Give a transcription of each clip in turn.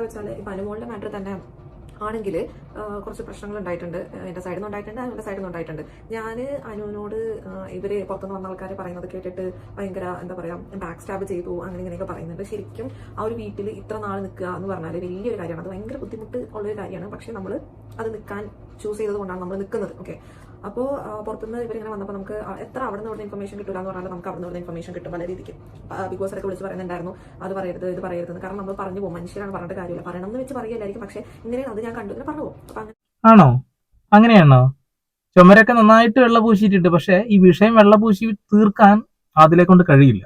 എന്താ വെച്ചാൽ ഇപ്പം അനുമോളുടെ മാറ്റർ തന്നെ ആണെങ്കിൽ കുറച്ച് പ്രശ്നങ്ങൾ ഉണ്ടായിട്ടുണ്ട്. എന്റെ സൈഡിൽ നിന്ന് ഉണ്ടായിട്ടുണ്ട് അവരുടെ സൈഡിൽ നിന്ന് ഉണ്ടായിട്ടുണ്ട്. ഞാൻ അനുവിനോട് ഇവർ പുറത്തുനിന്ന് വന്ന ആൾക്കാർ പറയുന്നത് കേട്ടിട്ട് ഭയങ്കര എന്താ പറയുക ബാക്ക് സ്റ്റാബ് ചെയ്തു അങ്ങനെ ഇങ്ങനെയൊക്കെ പറയുന്നുണ്ട്. ശരിക്കും ആ ഒരു വീട്ടിൽ ഇത്ര നാൾ നിൽക്കുക എന്ന് പറഞ്ഞാൽ വലിയൊരു കാര്യമാണ്. അത് ഭയങ്കര ബുദ്ധിമുട്ട് ഉള്ളൊരു കാര്യമാണ്. പക്ഷേ നമ്മൾ അത് നിൽക്കാൻ ചൂസ് ചെയ്തത് കൊണ്ടാണ് നമ്മൾ നിൽക്കുന്നത്. ഓക്കെ അപ്പോൾ പുറത്തുനിന്ന് ഇവരിങ്ങനെ വന്നപ്പോൾ നമുക്ക് എത്ര അവിടെ നിന്ന് ഇൻഫർമേഷൻ കിട്ടില്ല എന്ന് പറഞ്ഞാൽ നമുക്ക് അവിടെ നിന്ന് ഇൻഫർമേഷൻ കിട്ടും പല രീതിക്ക്. ബിഗ് ബോസ് ഒക്കെ വിളിച്ച് പറയുന്നുണ്ടായിരുന്നു അത് പറയരുത് ഇത് പറയരുത് കാരണം നമ്മൾ പറഞ്ഞു പോകും മനുഷ്യരാണ് പറഞ്ഞിട്ട് കാര്യമില്ല. പറയണം എന്ന് വെച്ച് പറയില്ലായിരിക്കും പക്ഷേ ഇങ്ങനെ അത് ഞാൻ കണ്ടു. ഇങ്ങനെ പറഞ്ഞു പോകും. ആണോ? അങ്ങനെയാണോ? ചുമരൊക്കെ നന്നായിട്ട് വെള്ള പൂശിയിട്ടുണ്ട് പക്ഷെ ഈ വിഷയം വെള്ള പൂശി തീർക്കാൻ അതിലെ കൊണ്ട് കഴിയില്ല.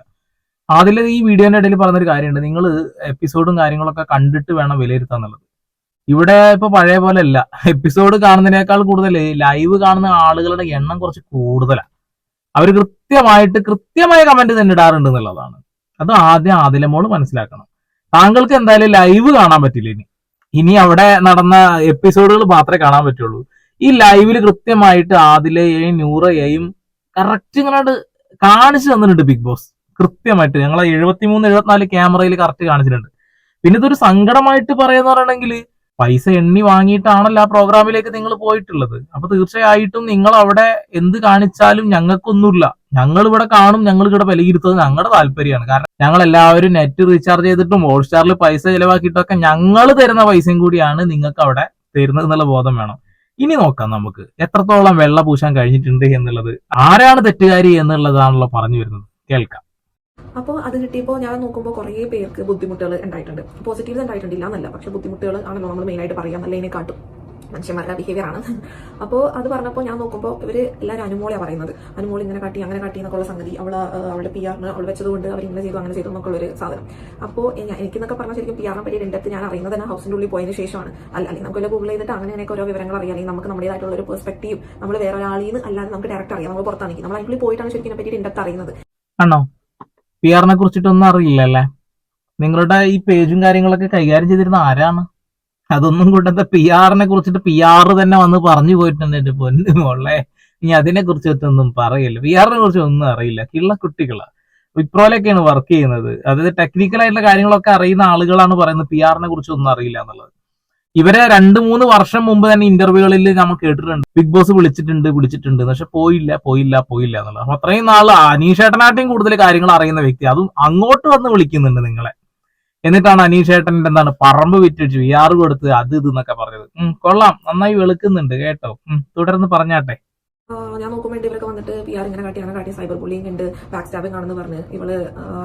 അതിൽ ഈ വീഡിയോന്റെ ഇടയിൽ പറഞ്ഞൊരു കാര്യമുണ്ട് നിങ്ങൾ എപ്പിസോഡും കാര്യങ്ങളൊക്കെ കണ്ടിട്ട് വേണം വിലയിരുത്താൻ എന്നുള്ളത് ഇവിടെ ഇപ്പൊ പഴയ പോലെ അല്ല എപ്പിസോഡ് കാണുന്നതിനേക്കാൾ കൂടുതൽ ലൈവ് കാണുന്ന ആളുകളുടെ എണ്ണം കുറച്ച് കൂടുതലാണ് അവർ കൃത്യമായിട്ട് കൃത്യമായ കമന്റ് തന്നെ ഇടാറുണ്ട് എന്നുള്ളതാണ്. അത് ആദ്യം ആദിലമോൾ മനസ്സിലാക്കണം. താങ്കൾക്ക് എന്തായാലും ലൈവ് കാണാൻ പറ്റില്ല ഇനി. ഇനി അവിടെ നടന്ന എപ്പിസോഡുകൾ മാത്രമേ കാണാൻ പറ്റുള്ളൂ. ഈ ലൈവിൽ കൃത്യമായിട്ട് ആദിലയെയും നൂറയെയും കറക്റ്റ് ഇങ്ങനെ കാണിച്ചു തന്നിട്ടുണ്ട് ബിഗ് ബോസ്. കൃത്യമായിട്ട്. ഞങ്ങളെ എഴുപത്തിമൂന്ന് എഴുപത്തിനാല് ക്യാമറയിൽ കറക്റ്റ് കാണിച്ചിട്ടുണ്ട്. പിന്നെ ഇതൊരു സങ്കടമായിട്ട് പറയുന്ന പറയണമെങ്കിൽ പൈസ എണ്ണി വാങ്ങിയിട്ടാണല്ലോ ആ പ്രോഗ്രാമിലേക്ക് നിങ്ങൾ പോയിട്ടുള്ളത്. അപ്പൊ തീർച്ചയായിട്ടും നിങ്ങൾ അവിടെ എന്ത് കാണിച്ചാലും ഞങ്ങൾക്കൊന്നുമില്ല. ഞങ്ങൾ ഇവിടെ കാണും ഞങ്ങൾ ഇവിടെ വിലയിരുത്തുന്നത് ഞങ്ങളുടെ താല്പര്യമാണ്. കാരണം ഞങ്ങൾ എല്ലാവരും നെറ്റ് റീചാർജ് ചെയ്തിട്ടും ഹോട്ട്സ്റ്റാറിൽ പൈസ ചിലവാക്കിയിട്ടൊക്കെ ഞങ്ങൾ തരുന്ന പൈസയും കൂടിയാണ് നിങ്ങൾക്ക് അവിടെ തരുന്നത് എന്നുള്ള ബോധം വേണം. ഇനി നോക്കാം നമുക്ക്. എത്രത്തോളം വെള്ള പൂശാൻ കഴിഞ്ഞിട്ടുണ്ട് എന്നുള്ളത്. ആരാണ് തെറ്റുകാരി എന്നുള്ളതാണല്ലോ പറഞ്ഞു വരുന്നത്. കേൾക്കാം. അപ്പോൾ അത് കിട്ടിയപ്പോൾ ഞാൻ നോക്കുമ്പോൾ കുറേ പേർക്ക് ബുദ്ധിമുട്ടുകൾ ഉണ്ടായിട്ടുണ്ട്. പോസിറ്റീവ്സ് ഉണ്ടായിട്ടുണ്ടില്ല എന്നല്ല. പക്ഷെ ബുദ്ധിമുട്ടുകൾ ആണല്ലോ നമ്മൾ മെയിനായിട്ട് പറയാം. നല്ലതിനെ കാട്ടും. മനുഷ്യന്മാരുടെ ബിഹേവിയർ ആണ്. അപ്പോൾ അത് പറഞ്ഞപ്പോൾ ഞാൻ നോക്കുമ്പോൾ ഇവർ എല്ലാവരും അനുമോളെയാണ് പറയുന്നത്. അനുമോൾ ഇങ്ങനെ കാട്ടി അങ്ങനെ കാട്ടി എന്നൊക്കെയുള്ള സംഗതി. അവൾ അവളുടെ പി ആറിന് അവൾ വെച്ചതുകൊണ്ട് അവർ ഇങ്ങനെ ചെയ്തു അങ്ങനെ ചെയ്തു എന്നൊക്കെ ഒരു സാധനം. അപ്പോൾ എനിക്കെന്നൊക്കെ പറഞ്ഞാൽ ശരിക്കും പി ആറിനെ പറ്റി രണ്ടത്ത് ഞാൻ അറിയുന്നത് തന്നെ ഹൗസിന്റെ ഉള്ളിൽ പോയതിന് ശേഷമാണ്. അല്ല അല്ലെങ്കിൽ നമുക്ക് ഗൂഗിൾ ചെയ്തിട്ട് അങ്ങനെ അങ്ങനെയൊക്കെ ഓരോ വിവരങ്ങൾ അറിയാം. അല്ലെങ്കിൽ നമുക്ക് നമ്മുടേതായിട്ടുള്ള ഒരു പെർസ്പെക്റ്റീവ് നമ്മൾ വേറെ ഒരാളിൽ നിന്ന് അല്ലാതെ നമുക്ക് ഡയറക്റ്റ് അറിയാം. നമ്മൾ പുറത്താണെങ്കിൽ നമ്മൾ അതിനുള്ളിൽ പോയിട്ടാണ് ശരിക്കും പറ്റി രണ്ടത്ത് അറിയുന്നത്. ആണോ? പി ആറിനെ കുറിച്ചിട്ടൊന്നും അറിയില്ല അറിയില്ലല്ലേ? നിങ്ങളുടെ ഈ പേജും കാര്യങ്ങളൊക്കെ കൈകാര്യം ചെയ്തിരുന്ന ആരാണ്? അതൊന്നും കൂട്ടത്തെ പി ആറിനെ കുറിച്ചിട്ട് പി ആർ തന്നെ വന്ന് പറഞ്ഞു പോയിട്ടുണ്ട് പൊന്നു മോളെ. ഇനി അതിനെ ഒന്നും പറയില്ല. പി ആറിനെ കുറിച്ച് ഒന്നും അറിയില്ല. കിള്ള കുട്ടികളാ. വിപ്രോയിലൊക്കെയാണ് വർക്ക് ചെയ്യുന്നത്. അതായത് ടെക്നിക്കൽ ആയിട്ടുള്ള കാര്യങ്ങളൊക്കെ അറിയുന്ന ആളുകളാണ് പറയുന്നത് പി ആറിനെ കുറിച്ച് ഒന്നും അറിയില്ല എന്നുള്ളത്. ഇവരെ രണ്ട് മൂന്ന് വർഷം മുമ്പ് തന്നെ ഇന്റർവ്യൂകളിൽ നമ്മൾ കേട്ടിട്ടുണ്ട്. ബിഗ് ബോസ് വിളിച്ചിട്ടുണ്ട് വിളിച്ചിട്ടുണ്ട്. പക്ഷെ പോയില്ല പോയില്ല പോയില്ല എന്നുള്ളത്. അപ്പൊ അത്രയും നാൾ അനീഷേട്ടനായിട്ടും കൂടുതൽ കാര്യങ്ങൾ അറിയുന്ന വ്യക്തി. അതും അങ്ങോട്ട് വന്ന് വിളിക്കുന്നുണ്ട് നിങ്ങളെ. എന്നിട്ടാണ് അനീഷേട്ടന്റെ എന്താണ് പറമ്പ് വിറ്റിച്ചു ആർ കൊടുത്ത് അത് ഇത് എന്നൊക്കെ പറഞ്ഞത്. കൊള്ളാം. നന്നായി വെളുക്കുന്നുണ്ട് കേട്ടോ. തുടർന്ന് പറഞ്ഞാട്ടെ. ഞാൻ നോക്കുമ്പോൾ ഇവരൊക്കെ വന്നിട്ട് പി ആർ ഇങ്ങനെ കാട്ടി അങ്ങനെ കാട്ടി സൈബർ ബുള്ളിങ് ഉണ്ട് ബാക്ക് സ്റ്റാബിംഗ് ആണെന്ന് പറഞ്ഞ് ഇവൾ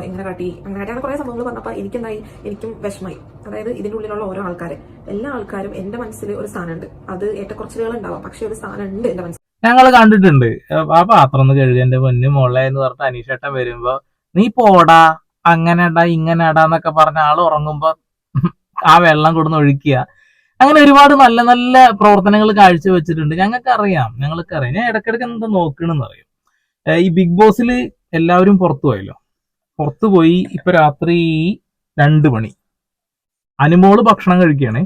ഇങ്ങനെ കാട്ടി അങ്ങനെ കാട്ടി അങ്ങനെ കുറെ സംഭവങ്ങൾ പറഞ്ഞപ്പോൾ എനിക്കെന്തായി? എനിക്കും വിഷമായി. അതായത് ഇതിന്റെ ഉള്ളിലുള്ള ഓരോ ആൾക്കാരെ. എല്ലാ ആൾക്കാരും എന്റെ മനസ്സിൽ ഒരു സ്ഥാനമുണ്ട്. അത് ഏറ്റക്കുറച്ചിലുകൾ ഉണ്ടാവാം. പക്ഷെ ഒരു സ്ഥാനമുണ്ട് എന്റെ മനസ്സിൽ ഞങ്ങൾ കണ്ടിട്ടുണ്ട്. ആ പാത്രം ഒന്ന് കഴുകുക എന്റെ പൊന്നു മോളെ എന്ന് പറഞ്ഞിട്ട് അനീഷേട്ടൻ വരുമ്പോ നീ പോടാ അങ്ങനെടാ ഇങ്ങനെടാ എന്നൊക്കെ പറഞ്ഞ ആൾ ഉറങ്ങുമ്പോ ആ വെള്ളം കൊടുന്ന് ഒഴിക്കുക. അങ്ങനെ ഒരുപാട് നല്ല നല്ല പ്രവർത്തനങ്ങൾ കാഴ്ചവെച്ചിട്ടുണ്ട്. ഞങ്ങൾക്ക് അറിയാം ഞങ്ങൾക്ക് അറിയാം ഞാൻ ഇടയ്ക്കിടയ്ക്ക് എന്താ നോക്കണെന്ന് അറിയാം? ഈ ബിഗ് ബോസിൽ എല്ലാവരും പുറത്തു പോയല്ലോ. പുറത്തു പോയി ഇപ്പൊ രാത്രി രണ്ട് മണി. അനുമോൾ ഭക്ഷണം കഴിക്കുകയാണ്.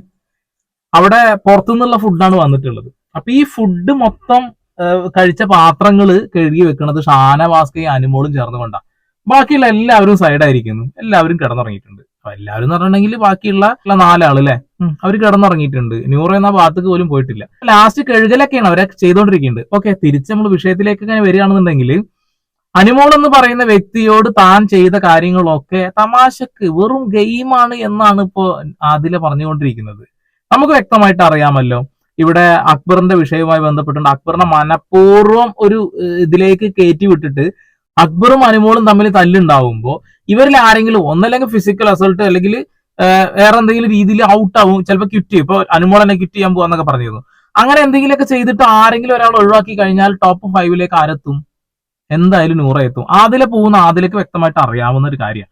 അവിടെ പുറത്തുനിന്നുള്ള ഫുഡാണ് വന്നിട്ടുള്ളത്. അപ്പൊ ഈ ഫുഡ് മൊത്തം കഴിച്ച പാത്രങ്ങൾ കഴുകി വെക്കുന്നത് ഷാനവാസ്കയും അനുമോളും ചേർന്നുകൊണ്ടാണ് ബാക്കിയുള്ള എല്ലാവരും സൈഡായിരിക്കുന്നു. എല്ലാവരും കിടന്നുറങ്ങിയിട്ടുണ്ട്. അപ്പൊ എല്ലാവരും എന്ന് പറഞ്ഞിട്ടുണ്ടെങ്കിൽ ബാക്കിയുള്ള നാലാൾ അല്ലെ അവർ കിടന്നുറങ്ങിയിട്ടുണ്ട്. ന്യൂറോ എന്ന ഭാഗത്തേക്ക് പോലും പോയിട്ടില്ല. ലാസ്റ്റ് കഴുകലൊക്കെയാണ് അവരെ ചെയ്തുകൊണ്ടിരിക്കുന്നത് ഓക്കെ തിരിച്ച് നമ്മൾ വിഷയത്തിലേക്ക് ഇങ്ങനെ വരികയാണെന്നുണ്ടെങ്കിൽ അനുമോൾ എന്ന് പറയുന്ന വ്യക്തിയോട് താൻ ചെയ്ത കാര്യങ്ങളൊക്കെ തമാശക്ക് വെറും ഗെയിമാണ് എന്നാണ് ഇപ്പോ ആദില പറഞ്ഞുകൊണ്ടിരിക്കുന്നത്. നമുക്ക് വ്യക്തമായിട്ട് അറിയാമല്ലോ. ഇവിടെ അക്ബറിന്റെ വിഷയവുമായി ബന്ധപ്പെട്ടുണ്ട്. അക്ബറിനെ മനഃപൂർവം ഒരു ഇതിലേക്ക് കയറ്റി വിട്ടിട്ട് അക്ബറും അനുമോളും തമ്മിൽ തല്ലുണ്ടാവുമ്പോൾ ഇവരിൽ ആരെങ്കിലും ഒന്നല്ലെങ്കിൽ ഫിസിക്കൽ അസൾട്ട് അല്ലെങ്കിൽ വേറെ എന്തെങ്കിലും രീതിയിൽ ഔട്ട് ആവും ചിലപ്പോൾ ക്വിറ്റ് ചെയ്യും. ഇപ്പൊ അനുമോൾ എന്നെ ക്വിറ്റ് ചെയ്യാൻ പോവാന്നൊക്കെ പറഞ്ഞിരുന്നു. അങ്ങനെ എന്തെങ്കിലുമൊക്കെ ചെയ്തിട്ട് ആരെങ്കിലും ഒരാൾ ഒഴിവാക്കി കഴിഞ്ഞാൽ ടോപ്പ് ഫൈവിലേക്ക് ആരെത്തും? എന്തായാലും നൂറ എത്തും. ആദിലെ പോകുന്ന ആദിലേക്ക് വ്യക്തമായിട്ട് അറിയാവുന്ന ഒരു കാര്യം.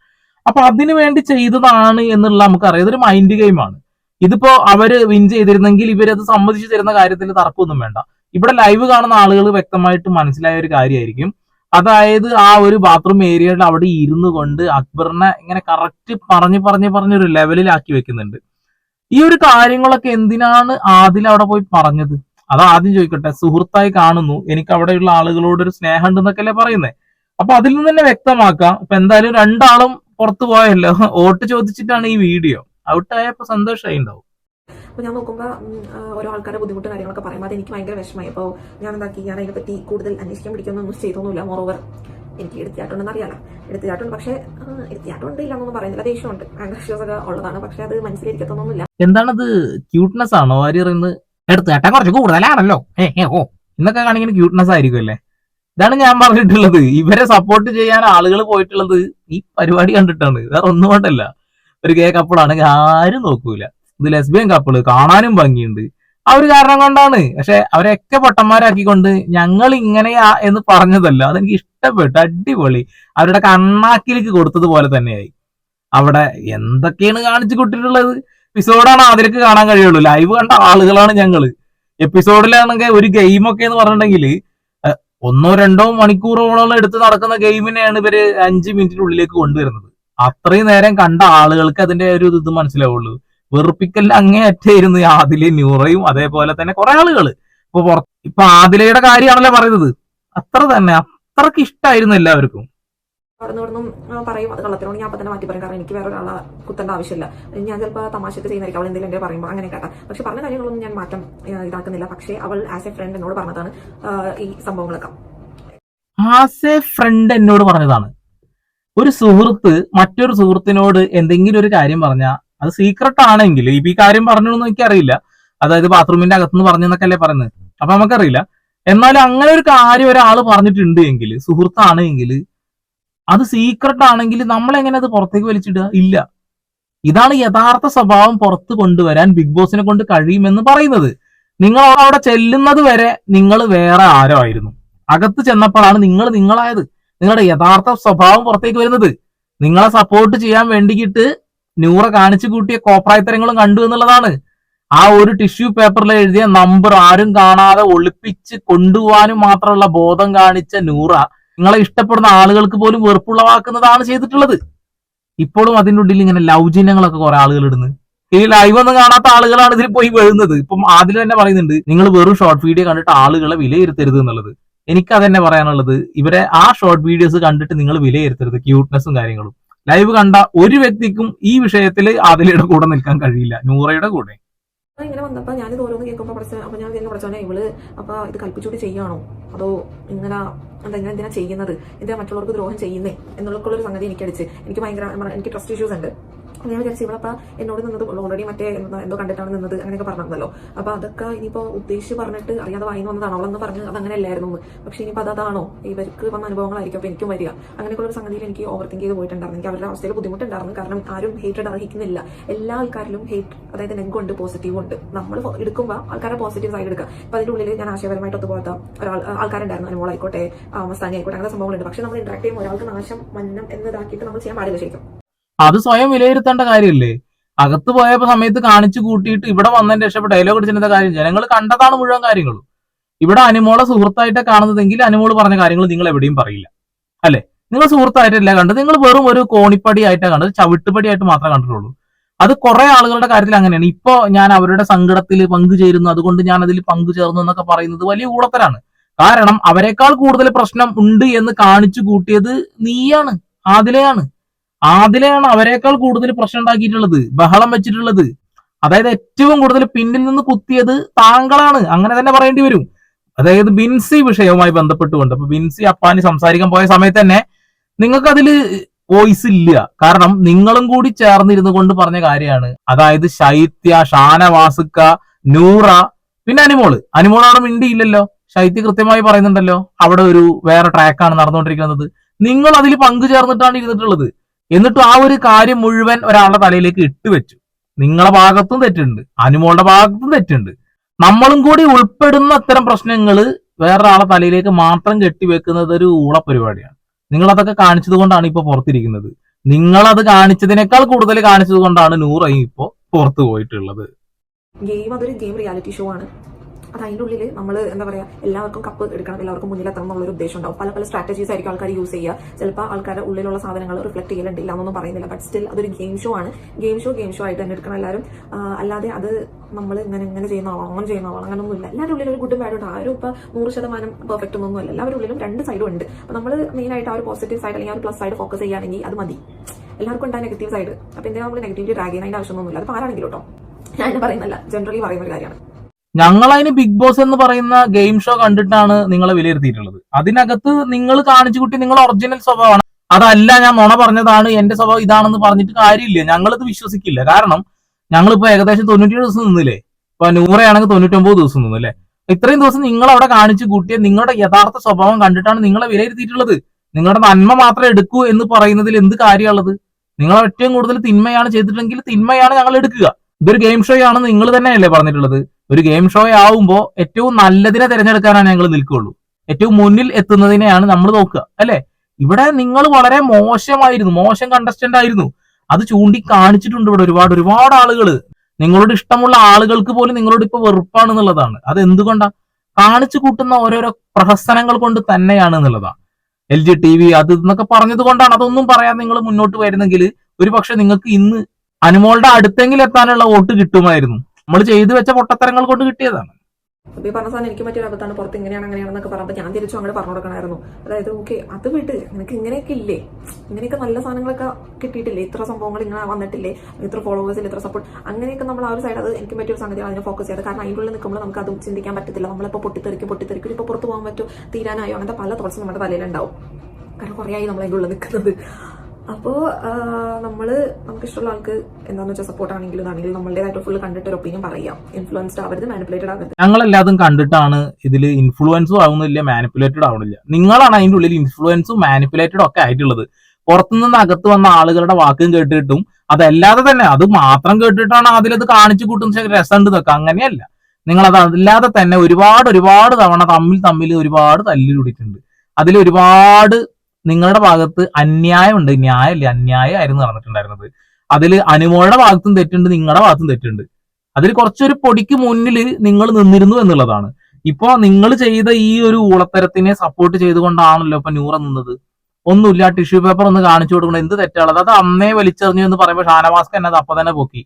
അപ്പൊ അതിനു വേണ്ടി ചെയ്തതാണ് എന്നുള്ള നമുക്ക് അറിയാം ഇതൊരു മൈൻഡ് ഗെയിമാണ് ഇതിപ്പോ അവർ വിൻ ചെയ്തിരുന്നെങ്കിൽ ഇവരത് സമ്മതിച്ചു തരുന്ന കാര്യത്തിൽ തർക്കമൊന്നും വേണ്ട. ഇവിടെ ലൈവ് കാണുന്ന ആളുകൾ വ്യക്തമായിട്ട് മനസ്സിലായ ഒരു കാര്യമായിരിക്കും അതായത് ആ ഒരു ബാത്റൂം ഏരിയയിൽ അവിടെ ഇരുന്നു കൊണ്ട് അക്ബറിനെ ഇങ്ങനെ കറക്റ്റ് പറഞ്ഞു പറഞ്ഞു പറഞ്ഞൊരു ലെവലിലാക്കി വെക്കുന്നുണ്ട്. ഈ ഒരു കാര്യങ്ങളൊക്കെ എന്തിനാണ് ആദിൽ അവിടെ പോയി പറഞ്ഞത്? അത് ആദ്യം ചോദിക്കട്ടെ. സുഹൃത്തായി കാണുന്നു. എനിക്ക് അവിടെയുള്ള ആളുകളോട് ഒരു സ്നേഹം ഉണ്ടെന്നൊക്കെയല്ലേ പറയുന്നത് അപ്പൊ അതിൽ നിന്ന് തന്നെ വ്യക്തമാക്കാം. ഇപ്പൊ എന്തായാലും രണ്ടാളും പുറത്തു പോയല്ലോ. വോട്ട് ചോദിച്ചിട്ടാണ് ഈ വീഡിയോ ഔട്ടായപ്പോ സന്തോഷമായി ഉണ്ടാവും. അപ്പോൾ ഞാൻ നോക്കുമ്പോൾ ഓരോ ആൾക്കാരുടെ ബുദ്ധിമുട്ട് കാര്യങ്ങളൊക്കെ പറയുമ്പോൾ അത് എനിക്ക് ഭയങ്കര വിഷമമായി അപ്പോൾ ഞാൻ എന്താക്കി ഞാൻ അതിനെപ്പറ്റി കൂടുതൽ അന്വേഷിക്കാൻ പിടിക്കുന്നൊന്നും ചെയ്തൊന്നുമില്ല. മോറോവർ എനിക്ക് എടുത്തിയാട്ടുണ്ടെന്ന് അറിയാലോ. എടുത്തിയാട്ടുണ്ട്. പക്ഷേ എടുത്തിയാട്ടുണ്ട് ഇല്ല എന്നൊന്നും പറയുന്നില്ല. ദേഷ്യമുണ്ട്. ഭയങ്കര ഒക്കെ ഉള്ളതാണ്. പക്ഷേ അത് മനസ്സിലിരിക്കത്തൊന്നുമില്ല. എന്താണത് ക്യൂട്ട്നെസ് ആണോ ആര് പറയുന്നത് കുറച്ച് കൂടുതലാണല്ലോ. ഓ. ഇന്നൊക്കെ കാണിക്കുന്ന ക്യൂട്ട്നെസ് ആയിരിക്കും അല്ലേ? ഇതാണ് ഞാൻ പറഞ്ഞിട്ടുള്ളത്. ഇവരെ സപ്പോർട്ട് ചെയ്യാൻ ആളുകൾ പോയിട്ടുള്ളത് ഈ പരിപാടി കണ്ടിട്ടാണ്. വേറെ ഒന്നും കൊണ്ടല്ല. ഒരു കേക്കപ്പോഴാണെങ്കിൽ ആരും നോക്കൂല. ഇത് ലെസ്ബിയൻ കപ്പിൾ കാണാനും ഭംഗിയുണ്ട്. ആ ഒരു കാരണം കൊണ്ടാണ്. പക്ഷെ അവരെയൊക്കെ പൊട്ടന്മാരാക്കിക്കൊണ്ട് ഞങ്ങൾ ഇങ്ങനെയാ എന്ന് പറഞ്ഞതല്ല. അതെനിക്ക് ഇഷ്ടപ്പെട്ടു. അടിപൊളി. അവരുടെ കണ്ണാക്കിലേക്ക് കൊടുത്തതുപോലെ തന്നെയായി. അവിടെ എന്തൊക്കെയാണ് കാണിച്ചു കൂട്ടിയിട്ടുള്ളത് എപ്പിസോഡാണ് അതിലേക്ക് കാണാൻ കഴിയുള്ളൂ. ലൈവ് കണ്ട ആളുകളാണ് ഞങ്ങൾ എപ്പിസോഡിലാണെങ്കിൽ ഒരു ഗെയിമൊക്കെ എന്ന് പറഞ്ഞിട്ടുണ്ടെങ്കിൽ ഒന്നോ രണ്ടോ മണിക്കൂറോളം എടുത്ത് നടക്കുന്ന ഗെയിമിനെയാണ് ഇവർ അഞ്ച് മിനിറ്റിനുള്ളിലേക്ക് കൊണ്ടുവരുന്നത്. അത്രയും നേരം കണ്ട ആളുകൾക്ക് അതിന്റെ ഒരു ഇത് മനസ്സിലാവുള്ളൂ. വെറുപ്പിക്കലിന് അങ്ങേയറ്റായിരുന്നു ആദിലെ ന്യൂറയും അതേപോലെ തന്നെ കുറെ ആളുകൾ. ഇപ്പൊ പുറ- ഇപ്പൊ ആദിലയുടെ കാര്യമാണല്ലോ പറയുന്നത്. അത്ര തന്നെ അത്രയ്ക്ക് ഇഷ്ടമായിരുന്നു എല്ലാവർക്കും. അവിടെ നിന്ന് പറയും അത് കള്ളത്തിനോട് ഞാൻ അപ്പം തന്നെ മാറ്റി പറയും. കാരണം എനിക്ക് വേറെ ഒരാളെ കുത്തേണ്ട ആവശ്യമില്ല. ഞാൻ ചിലപ്പോൾ തമാശക്ക് ചെയ്യുന്നതായിരിക്കും. അവൾ എന്തെങ്കിലും എന്റെ പറയുമ്പോൾ അങ്ങനെ കേട്ടാ. പക്ഷെ പറഞ്ഞ കാര്യങ്ങളൊന്നും ഞാൻ മാറ്റം ഇതാക്കുന്നില്ല. പക്ഷേ അവൾ ആസ് എ ഫ്രണ്ട് എന്നോട് പറഞ്ഞതാണ് ഈ സംഭവങ്ങളൊക്കെ. ആസ് എ ഫ്രണ്ട് എന്നോട് പറഞ്ഞതാണ്. ഒരു സുഹൃത്ത് മറ്റൊരു സുഹൃത്തിനോട് എന്തെങ്കിലും ഒരു കാര്യം പറഞ്ഞാൽ അത് സീക്രട്ട് ആണെങ്കിൽ ഈ കാര്യം പറഞ്ഞു എന്ന് എനിക്കറിയില്ല. അതായത് ബാത്റൂമിന്റെ അകത്തുനിന്ന് അല്ലേ പറയുന്നത്. അപ്പൊ നമുക്കറിയില്ല. എന്നാൽ അങ്ങനെ ഒരു കാര്യം ഒരാൾ പറഞ്ഞിട്ടുണ്ട് എങ്കിൽ സുഹൃത്താണ് എങ്കിൽ അത് സീക്രട്ട് ആണെങ്കിൽ നമ്മൾ എങ്ങനെ അത് പുറത്തേക്ക് വലിച്ചിടുക? ഇല്ല. ഇതാണ് യഥാർത്ഥ സ്വഭാവം പുറത്ത് കൊണ്ടുവരാൻ ബിഗ് ബോസിനെ കൊണ്ട് കഴിയുമെന്ന് പറയുന്നത്. നിങ്ങൾ അവിടെ ചെല്ലുന്നത് വരെ നിങ്ങൾ വേറെ ആരോ ആയിരുന്നു. അകത്ത് ചെന്നപ്പോഴാണ് നിങ്ങൾ നിങ്ങളായത്. നിങ്ങളുടെ യഥാർത്ഥ സ്വഭാവം പുറത്തേക്ക് വരുന്നത്. നിങ്ങളെ സപ്പോർട്ട് ചെയ്യാൻ വേണ്ടിയിട്ട് നൂറ കാണിച്ചു കൂട്ടിയ കോപ്രായത്തരങ്ങളും കണ്ടു എന്നുള്ളതാണ്. ആ ഒരു ടിഷ്യൂ പേപ്പറിൽ എഴുതിയ നമ്പർ ആരും കാണാതെ ഒളിപ്പിച്ച് കൊണ്ടുപോകാനും മാത്രമുള്ള ബോധം കാണിച്ച നൂറ നിങ്ങളെ ഇഷ്ടപ്പെടുന്ന ആളുകൾക്ക് പോലും വെറുപ്പുളവാക്കുന്നതാണ് ചെയ്തിട്ടുള്ളത്. ഇപ്പോഴും അതിന്റെ ഉള്ളിൽ ഇങ്ങനെ ലവ് ചിഹ്നങ്ങളൊക്കെ കുറെ ആളുകൾ ഇടുന്നു. ഈ ലൈവ് ഒന്നും കാണാത്ത ആളുകളാണ് ഇതിൽ പോയി വീഴുന്നത് ഇപ്പം ആദ്യം തന്നെ പറയുന്നുണ്ട് നിങ്ങൾ വെറും ഷോർട്ട് വീഡിയോ കണ്ടിട്ട് ആളുകളെ വിലയിരുത്തരുത് എന്നുള്ളത്. എനിക്ക് അതന്നെ പറയാനുള്ളത് ഇവരെ ആ ഷോർട്ട് വീഡിയോസ് കണ്ടിട്ട് നിങ്ങൾ വിലയിരുത്തരുത് ക്യൂട്ട്നെസ്സും കാര്യങ്ങളും. ലൈവ് കണ്ട ഒരു വ്യക്തിക്കും ഈ വിഷയത്തിൽ ആദിലയുടെ കൂടെ നിൽക്കാൻ കഴിയില്ല. നൂറയുടെ കൂടെ. ഇങ്ങനെ വന്നപ്പോ ഞാനിത് ഓരോന്ന് കേൾക്കുമ്പോ പഠിച്ച അപ്പൊ ഞാൻ ഇതിനെ പഠിച്ചോനെ ഇവൾ അപ്പൊ ഇത് കൽപ്പിച്ചോട്ട് ചെയ്യാണോ അതോ ഇങ്ങനെ എന്താ ഇങ്ങനെ എന്തിനാ ചെയ്യുന്നത്? എന്തിനാ മറ്റുള്ളവർക്ക് ദ്രോഹം ചെയ്യുന്നേ? എന്നുള്ള ഒരു സംഗതി എനിക്ക് അടിച്ച് എനിക്ക് ഭയങ്കര എനിക്ക് ട്രസ്റ്റ് ഇഷ്യൂസ് ഉണ്ട്. ഞാൻ വിചാരിച്ചു അപ്പം എന്നോട് നിന്നത് ഓൾറെഡി മറ്റേ എന്താ കണ്ടിട്ടാണ് നിന്നത്. അങ്ങനെയൊക്കെ പറഞ്ഞല്ലോ അപ്പോൾ അതൊക്കെ ഇനിയിപ്പോൾ ഉദ്ദേശിച്ച് പറഞ്ഞിട്ട് അറിയാതെ വായിന്ന് വന്നതാണ്. അവളെന്ന് പറഞ്ഞ് അത് അങ്ങനെ അല്ലായിരുന്നു പക്ഷെ ഇനിയിപ്പോൾ അതാണോ? ഇവർക്ക് വന്ന അനുഭവങ്ങളായിരിക്കും. അപ്പോൾ എനിക്കും വരിക. അങ്ങനെയൊക്കെ ഒരു സംഗതിയിൽ എനിക്ക് ഓവർ തിങ്ക് ചെയ്ത് പോയിട്ടുണ്ടായിരുന്നു. എനിക്ക് അവരുടെ അവസ്ഥയിൽ ബുദ്ധിമുട്ടുണ്ടായിരുന്നു. കാരണം ആരും ഹേറ്റഡ് അർഹിക്കുന്നില്ല. എല്ലാ ആൾക്കാരിലും ഹേറ്റ് അതായത് നെഗുണ്ട് പോസിറ്റീവ് ഉണ്ട്. നമ്മൾ എടുക്കുമ്പോൾ ആൾക്കാരെ പോസിറ്റീവ് സൈഡ് എടുക്കുക. അപ്പൊ അതിന്റെ ഉള്ളിൽ ഞാൻ ആശയപരമായിട്ട് ഒത്തുപോകാത്ത ഒരാൾ ആൾക്കാരുണ്ടായിരുന്നു. അനുമോളായിക്കോട്ടെ മസ്താനി ആയിക്കോട്ടെ അങ്ങനെ സംഭവങ്ങളുണ്ട്. പക്ഷെ നമ്മൾ ഇന്ററാക്ട് ചെയ്യുമ്പോൾ ഒരാൾക്ക് നാശം മന്നം എന്നതാക്കിയിട്ട് നമ്മൾ ചെയ്യാൻ പാടില്ല ശരിക്കും. അത് സ്വയം വിലയിരുത്തേണ്ട കാര്യമില്ലേ അകത്ത് പോയപ്പോ സമയത്ത് കാണിച്ചു കൂട്ടിയിട്ട് ഇവിടെ വന്നതിന് ശേഷം ഡയലോഗ് അടിച്ചിരുന്ന കാര്യം ജനങ്ങൾ കണ്ടതാണ് മുഴുവൻ കാര്യങ്ങളും. ഇവിടെ അനുമോളെ സുഹൃത്തായിട്ട് കാണുന്നതെങ്കിൽ അനുമോൾ പറഞ്ഞ കാര്യങ്ങൾ നിങ്ങൾ എവിടെയും പറയില്ല. അല്ലെ? നിങ്ങൾ സുഹൃത്തായിട്ടല്ല കണ്ടത്. നിങ്ങൾ വെറും ഒരു കോണിപ്പടി ആയിട്ടാണ് കണ്ടത്. ചവിട്ടുപടി ആയിട്ട് മാത്രമേ കണ്ടിട്ടുള്ളൂ. അത് കുറെ ആളുകളുടെ കാര്യത്തിൽ അങ്ങനെയാണ്. ഇപ്പോ ഞാൻ അവരുടെ സങ്കടത്തിൽ പങ്കുചേരുന്നു അതുകൊണ്ട് ഞാൻ അതിൽ പങ്കുചേർന്നു എന്നൊക്കെ പറയുന്നത് വലിയ ഊളത്തരാണ് കാരണം അവരെക്കാൾ കൂടുതൽ പ്രശ്നം ഉണ്ട് എന്ന് കാണിച്ചു കൂട്ടിയത് നീയാണ്. ആദിലയാണ്. ആദിലെയാണ് അവരെക്കാൾ കൂടുതൽ പ്രശ്നം ഉണ്ടാക്കിയിട്ടുള്ളത് ബഹളം വെച്ചിട്ടുള്ളത്. അതായത് ഏറ്റവും കൂടുതൽ പിന്നിൽ നിന്ന് കുത്തിയത് താങ്കളാണ്. അങ്ങനെ തന്നെ പറയേണ്ടി വരും. അതായത് ബിൻസി വിഷയവുമായി ബന്ധപ്പെട്ടുകൊണ്ട്. അപ്പൊ ബിൻസി അപ്പാനി സംസാരിക്കാൻ പോയ സമയത്ത് തന്നെ നിങ്ങൾക്ക് അതിൽ വോയിസ് ഇല്ല. കാരണം നിങ്ങളും കൂടി ചേർന്നിരുന്നു കൊണ്ട് പറഞ്ഞ കാര്യമാണ്. അതായത് ശൈത്യ ഷാനവാസുക്ക നൂറ പിന്നെ അനിമോൾ. അവിടെ മിണ്ടിയില്ലല്ലോ. ശൈത്യ കൃത്യമായി പറയുന്നുണ്ടല്ലോ. അവിടെ ഒരു വേറെ ട്രാക്കാണ് നടന്നുകൊണ്ടിരിക്കുന്നത്. നിങ്ങൾ അതിൽ പങ്കു ചേർന്നിട്ടാണ് ഇരുന്നിട്ടുള്ളത്. എന്നിട്ട് ആ ഒരു കാര്യം മുഴുവൻ ഒരാളുടെ തലയിലേക്ക് ഇട്ടുവെച്ചു നിങ്ങളുടെ ഭാഗത്തും തെറ്റുണ്ട് അനുമോളുടെ ഭാഗത്തും തെറ്റുണ്ട്. നമ്മളും കൂടി ഉൾപ്പെടുന്ന അത്തരം പ്രശ്നങ്ങൾ വേറൊരാളെ തലയിലേക്ക് മാത്രം കെട്ടിവെക്കുന്നത് ഒരു ഊള പരിപാടിയാണ് നിങ്ങൾ അതൊക്കെ കാണിച്ചത് കൊണ്ടാണ് ഇപ്പൊ പുറത്തിരിക്കുന്നത്. നിങ്ങളത് കാണിച്ചതിനേക്കാൾ കൂടുതൽ കാണിച്ചത് കൊണ്ടാണ് നൂറയും ഇപ്പോ പുറത്തു പോയിട്ടുള്ളത്. ഗെയിം അതൊരു ഗെയിം റിയാലിറ്റി ഷോ ആണ്. അത് അതിന്റെ ഉള്ളിൽ നമ്മൾ എന്താ പറയാ എല്ലാവർക്കും കപ്പ് എടുക്കണം എല്ലാവർക്കും മുന്നിൽ എത്തണം എന്നുള്ളൊരു ഉദ്ദേശം ഉണ്ടാവും. പല പല സ്ട്രാറ്റജീസ് ആയിരിക്കും ആൾക്കാർ യൂസ് ചെയ്യുക. ചിലപ്പോൾ ആൾക്കാരുടെ ഉള്ളിലുള്ള സാധനങ്ങൾ റിഫ്ലക്ട് ചെയ്യലുണ്ടില്ല എന്നൊന്നും പറയുന്നില്ല. ബട്ട് സ്റ്റിൽ അതൊരു ഗെയിം ഷോ ആണ്. ഗെയിം ഷോ ഗെയിം ഷോ ആയിട്ട് തന്നെ എടുക്കണം എല്ലാവരും. അല്ലാതെ അത് നമ്മൾ ഇങ്ങനെ ഇങ്ങനെ ചെയ്യുന്നതാണോ അങ്ങനെ ചെയ്യുന്നതാണോ അങ്ങനെയൊന്നും ഇല്ല. എല്ലാവരുടെ ഉള്ളിൽ ഒരു ഗുഡും ബാഡും ആരും ഇപ്പോൾ നൂറ് ശതമാനം പെർഫെക്റ്റ് ഒന്നും അല്ല. എല്ലാവരുടെ ഉള്ളിലും രണ്ട് സൈഡും ഉണ്ട്. അപ്പോൾ നമ്മൾ മെയിനായിട്ട് ആ ഒരു പോസിറ്റീവ് സൈഡ് അല്ലെങ്കിൽ ആ ഒരു പ്ലസ് സൈഡ് ഫോക്കസ് ചെയ്യുകയാണെങ്കിൽ അത് മതി. എല്ലാവർക്കും ഉണ്ടായ നെഗറ്റീവ് സൈഡ് അപ്പൊ എന്തിനാ നമ്മൾ നെഗറ്റീവ് ഡ്രാഗ് ചെയ്യുന്ന ആവശ്യമൊന്നുമില്ല. അത് ആരാണെങ്കിലും കേട്ടോ. ഞാൻ പറയുന്നല്ല ജനറലി പറയുന്ന ഒരു കാര്യമാണ്. ഞങ്ങൾ അതിന് ബിഗ് ബോസ് എന്ന് പറയുന്ന ഗെയിം ഷോ കണ്ടിട്ടാണ് നിങ്ങളെ വിലയിരുത്തിയിട്ടുള്ളത്. അതിനകത്ത് നിങ്ങൾ കാണിച്ചു കുട്ടി നിങ്ങൾ ഒറിജിനൽ സ്വഭാവമാണ്. അതല്ല ഞാൻ നുണ പറഞ്ഞതാണ് എന്റെ സ്വഭാവം ഇതാണെന്ന് പറഞ്ഞിട്ട് കാര്യമില്ല. ഞങ്ങളിത് വിശ്വസിക്കില്ല. കാരണം ഞങ്ങളിപ്പോ ഏകദേശം തൊണ്ണൂറ്റേഴ് ദിവസം നിന്നില്ലേ? ഇപ്പൊ നൂറയാണെങ്കിൽ തൊണ്ണൂറ്റൊമ്പത് ദിവസം നിന്നു അല്ലേ? ഇത്രയും ദിവസം നിങ്ങൾ അവിടെ കാണിച്ചു കൂട്ടിയ നിങ്ങളുടെ യഥാർത്ഥ സ്വഭാവം കണ്ടിട്ടാണ് നിങ്ങളെ വിലയിരുത്തിയിട്ടുള്ളത്. നിങ്ങളുടെ നന്മ മാത്രം എടുക്കൂ എന്ന് പറയുന്നതിൽ എന്ത് കാര്യമുള്ളത്? നിങ്ങൾ ഏറ്റവും കൂടുതൽ തിന്മയാണ് ചെയ്തിട്ടുണ്ടെങ്കിൽ തിന്മയാണ് ഞങ്ങൾ എടുക്കുക. ഇതൊരു ഗെയിം ഷോയാണ് നിങ്ങൾ തന്നെയല്ലേ പറഞ്ഞിട്ടുള്ളത്. ഒരു ഗെയിം ഷോ ആവുമ്പോൾ ഏറ്റവും നല്ലതിനെ തിരഞ്ഞെടുക്കാനാണ് ഞങ്ങൾ നിൽക്കുകയുള്ളൂ ഏറ്റവും മുന്നിൽ എത്തുന്നതിനെയാണ് നമ്മൾ നോക്കുക അല്ലെ? ഇവിടെ നിങ്ങൾ വളരെ മോശമായിരുന്നു മോശം കണ്ടസ്റ്റന്റ് ആയിരുന്നു. അത് ചൂണ്ടിക്കാണിച്ചിട്ടുണ്ട് ഇവിടെ ഒരുപാട് ഒരുപാട് ആളുകൾ നിങ്ങളോട് ഇഷ്ടമുള്ള ആളുകൾക്ക് പോലും നിങ്ങളോട് ഇപ്പൊ വെറുപ്പാണെന്നുള്ളതാണ്. അത് എന്തുകൊണ്ടാ കാണിച്ചു കൂട്ടുന്ന ഓരോരോ പ്രഹസനങ്ങൾ കൊണ്ട് തന്നെയാണ് എന്നുള്ളതാണ് എൽ ജി ടി വി അത് എന്നൊക്കെ പറഞ്ഞത് കൊണ്ടാണ്. അതൊന്നും പറയാൻ നിങ്ങൾ മുന്നോട്ട് വരുന്നെങ്കിൽ ഒരു പക്ഷെ നിങ്ങൾക്ക് ഇന്ന് അനുമോളുടെ അടുത്തെങ്കിലും എത്താനുള്ള വോട്ട് കിട്ടുമായിരുന്നു. നമ്മൾ ചെയ്തു വെച്ച പൊട്ടത്തരങ്ങൾ കൊണ്ട് കിട്ടിയതാണ്. അപ്പൊ ഈ പറഞ്ഞ സാധനം എനിക്ക് പറ്റിയ അബദ്ധമാണ്. പുറത്ത് ഇങ്ങനെയാണ് അങ്ങനെയാണെന്നൊക്കെ പറയുമ്പോൾ ഞാൻ തിരിച്ചു അങ്ങോട്ട് പറഞ്ഞു കൊടുക്കണമായിരുന്നു അതായത് ഓക്കെ അത് വിട്ട് നിനക്ക് ഇങ്ങനെയൊക്കെ ഇല്ലേ? ഇങ്ങനെയൊക്കെ നല്ല സാധനങ്ങളൊക്കെ കിട്ടിയിട്ടില്ലേ? ഇത്ര സംഭവങ്ങൾ ഇങ്ങനെ വന്നിട്ടില്ലേ? ഇത്ര ഫോളോവേഴ്സിൽ ഇത്ര സപ്പോർട്ട് അങ്ങനെയൊക്കെ നമ്മൾ ആ ഒരു സൈഡ് അത് എനിക്ക് പറ്റിയ ഒരു സംഗതി അതിനെ ഫോക്കസ് ചെയ്തത് കാരണം അതിന്റെ ഉള്ളിൽ നിൽക്കുമ്പോൾ നമുക്ക് അത് ചിന്തിക്കാൻ പറ്റത്തില്ല. നമ്മളിപ്പോൾ പൊട്ടിത്തെറിക്കും പൊട്ടിത്തെറിക്കും. ഇപ്പോൾ പുറത്ത് പോകാൻ പറ്റും തീരാനായോ? അങ്ങനത്തെ പല തോട്ട്സ് നമ്മുടെ തലയിലുണ്ടാവും. കാരണം കുറേ ആയി നമ്മൾ നിൽക്കുന്നത്. അപ്പോൾ നമ്മൾ നമുക്ക് ഇഷ്ടമുള്ള ആൾക്ക് എന്താണെന്ന് വെച്ചാൽ സപ്പോർട്ട് ആണെങ്കിലും ആണെങ്കിലും നമ്മളുടേതായിട്ട് ഫുള്ള് കണ്ടിട്ട് ഒരു ഒപ്പീനിയൻ പറയാം. ഇൻഫ്ലുവൻസ്ഡ് ആവരുത് മാനിപ്പുലേറ്റഡ് ആവരുത്. ഞങ്ങളെല്ലാതും കണ്ടിട്ടാണ് ഇതിൽ ഇൻഫ്ലുവൻസും ആവുന്നില്ല മാനിപ്പുലേറ്റഡ് ആവുന്നില്ല നിങ്ങളാണ് അതിന്റെ ഉള്ളിൽ ഇൻഫ്ലുവൻസും മാനിപ്പുലേറ്റഡ് ഒക്കെ ആയിട്ടുള്ളത്. പുറത്തുനിന്ന് അകത്ത് വന്ന ആളുകളുടെ വാക്കും കേട്ടിട്ടും അതല്ലാതെ തന്നെ അത് മാത്രം കേട്ടിട്ടാണ് അതിലത് കാണിച്ചു കൂട്ടുന്ന രസമുണ്ട് ഇതൊക്കെ. അങ്ങനെയല്ല. നിങ്ങൾ അത് അല്ലാതെ തന്നെ ഒരുപാട് ഒരുപാട് തവണ തമ്മിൽ തമ്മിൽ ഒരുപാട് തല്ലിലൂടിയിട്ടുണ്ട് അതിൽ ഒരുപാട് നിങ്ങളുടെ ഭാഗത്ത് അന്യായമുണ്ട്. ന്യായമല്ല. അന്യായമായിരുന്നു നടന്നിട്ടുണ്ടായിരുന്നത്. അതിൽ അനുമോളുടെ ഭാഗത്തും തെറ്റുണ്ട് നിങ്ങളുടെ ഭാഗത്തും തെറ്റുണ്ട്. അതിൽ കുറച്ചൊരു പൊടിക്ക് മുന്നിൽ നിങ്ങൾ നിന്നിരുന്നു എന്നുള്ളതാണ്. ഇപ്പോ നിങ്ങൾ ചെയ്ത ഈ ഒരു ഊളത്തരത്തിനെ സപ്പോർട്ട് ചെയ്തുകൊണ്ടാണല്ലോ ഇപ്പൊ നൂറ നിന്നത്. ഒന്നുമില്ല ടിഷ്യൂ പേപ്പർ ഒന്ന് കാണിച്ചു കൊടുക്കണം. എന്ത് തെറ്റാണത്? അത് അന്നേ വലിച്ചെറിഞ്ഞു എന്ന് പറയുമ്പോൾ ഷാനവാസ്ക എന്നത് അപ്പൊ തന്നെ പൊക്കി.